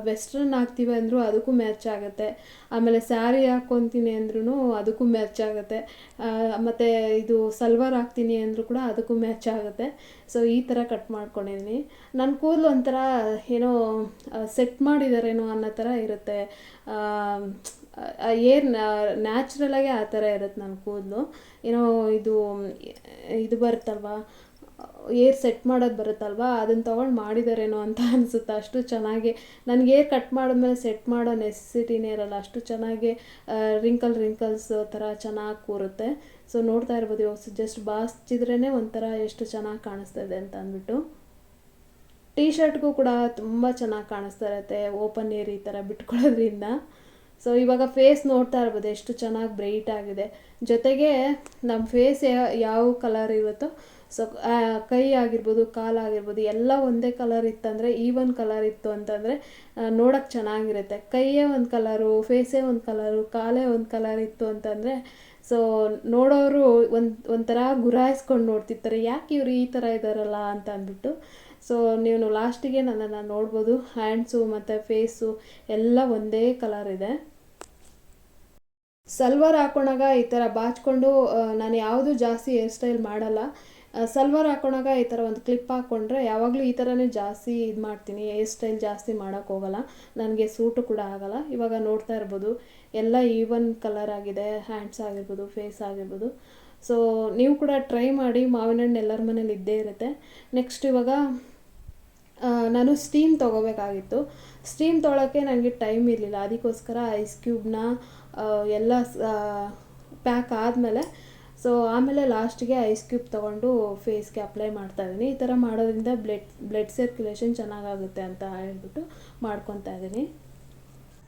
ವೆಸ್ಟ್ರನ್ ಹಾಕ್ತೀವಿ ಅಂದರೂ ಅದಕ್ಕೂ ಮ್ಯಾಚ್ ಆಗುತ್ತೆ. ಆಮೇಲೆ ಸ್ಯಾರಿ ಹಾಕ್ಕೊತೀನಿ ಅಂದ್ರೂ ಅದಕ್ಕೂ ಮ್ಯಾಚ್ ಆಗುತ್ತೆ. ಮತ್ತು ಇದು ಸಲ್ವಾರ್ ಹಾಕ್ತೀನಿ ಅಂದರೂ ಕೂಡ ಅದಕ್ಕೂ ಮ್ಯಾಚ್ ಆಗುತ್ತೆ. ಸೊ ಈ ಥರ ಕಟ್ ಮಾಡ್ಕೊಂಡಿದ್ದೀನಿ ನನ್ನ ಕೂದಲು ಒಂಥರ ಏನೋ ಸೆಟ್ ಮಾಡಿದಾರೇನೋ ಅನ್ನೋ ಥರ ಇರುತ್ತೆ. ಏರ್ ನ್ಯಾಚುರಲಾಗೆ ಆ ಥರ ಇರುತ್ತೆ ನನ್ನ ಕೂದಲು. ಏನೋ ಇದು ಇದು ಬರುತ್ತಲ್ವಾ? ಏರ್ ಸೆಟ್ ಮಾಡೋದು ಬರುತ್ತಲ್ವಾ? ಅದನ್ನು ತೊಗೊಂಡು ಮಾಡಿದಾರೇನೋ ಅಂತ ಅನಿಸುತ್ತೆ. ಅಷ್ಟು ಚೆನ್ನಾಗಿ, ನನಗೆ ಏರ್ ಕಟ್ ಮಾಡಿದ್ಮೇಲೆ ಸೆಟ್ ಮಾಡೋ ನೆಸೆಸಿಟಿನೇ ಇರಲ್ಲ. ಅಷ್ಟು ಚೆನ್ನಾಗಿ ರಿಂಕಲ್ ರಿಂಕಲ್ಸ್ ಥರ ಚೆನ್ನಾಗಿ ಕೂರುತ್ತೆ. ಸೊ ನೋಡ್ತಾ ಇರ್ಬೋದು. ಇವಾಗ ಜಸ್ಟ್ ಬಾಚಿದ್ರೇ ಒಂಥರ ಎಷ್ಟು ಚೆನ್ನಾಗಿ ಕಾಣಿಸ್ತಾ ಇದೆ ಅಂತ ಅಂದ್ಬಿಟ್ಟು. ಟೀ ಶರ್ಟ್ಗೂ ಕೂಡ ತುಂಬ ಚೆನ್ನಾಗಿ ಕಾಣಿಸ್ತಾ ಇರುತ್ತೆ. ಓಪನ್ ಏರ್ ಈ ಥರ ಬಿಟ್ಕೊಳ್ಳೋದ್ರಿಂದ. ಸೊ ಇವಾಗ ಫೇಸ್ ನೋಡ್ತಾ ಇರ್ಬೋದು, ಎಷ್ಟು ಚೆನ್ನಾಗಿ ಬ್ರೈಟ್ ಆಗಿದೆ. ಜೊತೆಗೆ ನಮ್ಮ ಫೇಸ್ ಯಾವ ಕಲರ್ ಇರುತ್ತೋ ಸೊ ಕೈ ಆಗಿರ್ಬೋದು ಕಾಲಾಗಿರ್ಬೋದು ಎಲ್ಲ ಒಂದೇ ಕಲರ್ ಇತ್ತಂದರೆ ಈವನ್ ಕಲರ್ ಇತ್ತು ಅಂತಂದರೆ ನೋಡೋಕ್ಕೆ ಚೆನ್ನಾಗಿರುತ್ತೆ. ಕೈಯೇ ಒಂದು ಕಲರು ಫೇಸೇ ಒಂದು ಕಲರು ಕಾಲೇ ಒಂದು ಕಲರ್ ಇತ್ತು ಅಂತಂದರೆ ಸೊ ನೋಡೋರು ಒಂದು, ಒಂಥರ ಗುರಾಯಿಸ್ಕೊಂಡು ನೋಡ್ತಿರ್ತಾರೆ. ಯಾಕೆ ಇವರು ಈ ಥರ ಇದ್ದಾರಲ್ಲ ಅಂತ ಅಂದ್ಬಿಟ್ಟು ಸೊ ನೀವು ಲಾಸ್ಟಿಗೆ ನನ್ನನ್ನು ನೋಡ್ಬೋದು. ಹ್ಯಾಂಡ್ಸು ಮತ್ತು ಫೇಸು ಎಲ್ಲ ಒಂದೇ ಕಲರ್ ಇದೆ. ಸಲ್ವಾರ್ ಹಾಕೊಂಡಾಗ ಈ ಥರ ಬಾಚ್ಕೊಂಡು ನಾನು ಯಾವುದು ಜಾಸ್ತಿ ಹೇರ್ ಸ್ಟೈಲ್ ಮಾಡಲ್ಲ. ಸಲ್ವರ್ ಹಾಕೊಂಡಾಗ ಈ ಥರ ಒಂದು ಕ್ಲಿಪ್ ಹಾಕ್ಕೊಂಡ್ರೆ ಯಾವಾಗಲೂ ಈ ಥರನೇ ಜಾಸ್ತಿ ಇದು ಮಾಡ್ತೀನಿ. ಹೇರ್ ಸ್ಟೈಲ್ ಜಾಸ್ತಿ ಮಾಡೋಕ್ಕೆ ಹೋಗಲ್ಲ. ನನಗೆ ಸೂಟು ಕೂಡ ಆಗಲ್ಲ. ಇವಾಗ ನೋಡ್ತಾ ಇರ್ಬೋದು. ಎಲ್ಲ ಈವನ್ ಕಲರ್ ಆಗಿದೆ. ಹ್ಯಾಂಡ್ಸ್ ಆಗಿರ್ಬೋದು ಫೇಸ್ ಆಗಿರ್ಬೋದು. ಸೊ ನೀವು ಕೂಡ ಟ್ರೈ ಮಾಡಿ. ಮಾವಿನ ಹಣ್ಣು ಎಲ್ಲರ ಮನೇಲಿ ಇದ್ದೇ ಇರುತ್ತೆ. ನೆಕ್ಸ್ಟ್ ಇವಾಗ ನಾನು ಸ್ಟೀಮ್ ತೊಗೋಬೇಕಾಗಿತ್ತು. ಸ್ಟೀಮ್ ತೊಗೊಳಕ್ಕೆ ನನಗೆ ಟೈಮ್ ಇರಲಿಲ್ಲ. ಅದಕ್ಕೋಸ್ಕರ ಐಸ್ ಕ್ಯೂಬ್ನ ಎಲ್ಲ ಪ್ಯಾಕ್ ಆದಮೇಲೆ ಸೊ ಆಮೇಲೆ ಲಾಸ್ಟಿಗೆ ಐಸ್ ಕ್ಯೂಬ್ ತೊಗೊಂಡು ಫೇಸ್ಗೆ ಅಪ್ಲೈ ಮಾಡ್ತಾ ಇದ್ದೀನಿ. ಈ ಥರ ಮಾಡೋದ್ರಿಂದ ಬ್ಲಡ್ ಬ್ಲಡ್ ಸರ್ಕ್ಯುಲೇಷನ್ ಚೆನ್ನಾಗಾಗುತ್ತೆ ಅಂತ ಹೇಳ್ಬಿಟ್ಟು ಮಾಡ್ಕೊತಾ ಇದ್ದೀನಿ.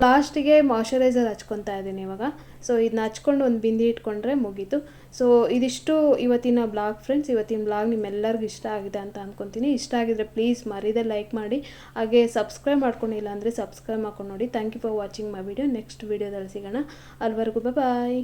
ಲಾಸ್ಟಿಗೆ ಮಾಯ್ಶ್ಚರೈಸರ್ ಹಚ್ಕೊತಾ ಇದ್ದೀನಿ ಇವಾಗ. ಸೊ ಇದನ್ನ ಹಚ್ಕೊಂಡು ಒಂದು ಬಿಂದಿ ಇಟ್ಕೊಂಡ್ರೆ ಮುಗೀತು. ಸೊ, ಇದಿಷ್ಟು ಇವತ್ತಿನ ಬ್ಲಾಗ್ ಫ್ರೆಂಡ್ಸ್. ಇವತ್ತಿನ ಬ್ಲಾಗ್ ನಿಮ್ಮೆಲ್ಲರಿಗೂ ಇಷ್ಟ ಆಗಿದೆ ಅಂತ ಅಂದ್ಕೊತೀನಿ ಇಷ್ಟ ಆಗಿದ್ರೆ ಪ್ಲೀಸ್ ಮರೀದೆ ಲೈಕ್ ಮಾಡಿ. ಹಾಗೆ ಸಬ್ಸ್ಕ್ರೈಬ್ ಮಾಡ್ಕೊಂಡಿಲ್ಲ ಅಂದರೆ ಸಬ್ಸ್ಕ್ರೈಬ್ ಮಾಡ್ಕೊಂಡು ನೋಡಿ. Thank you for watching my video next ವೀಡಿಯೋದಲ್ಲಿ ಸಿಗೋಣ. ಅಲ್ಲಿವರೆಗೂ ಬಾಯ್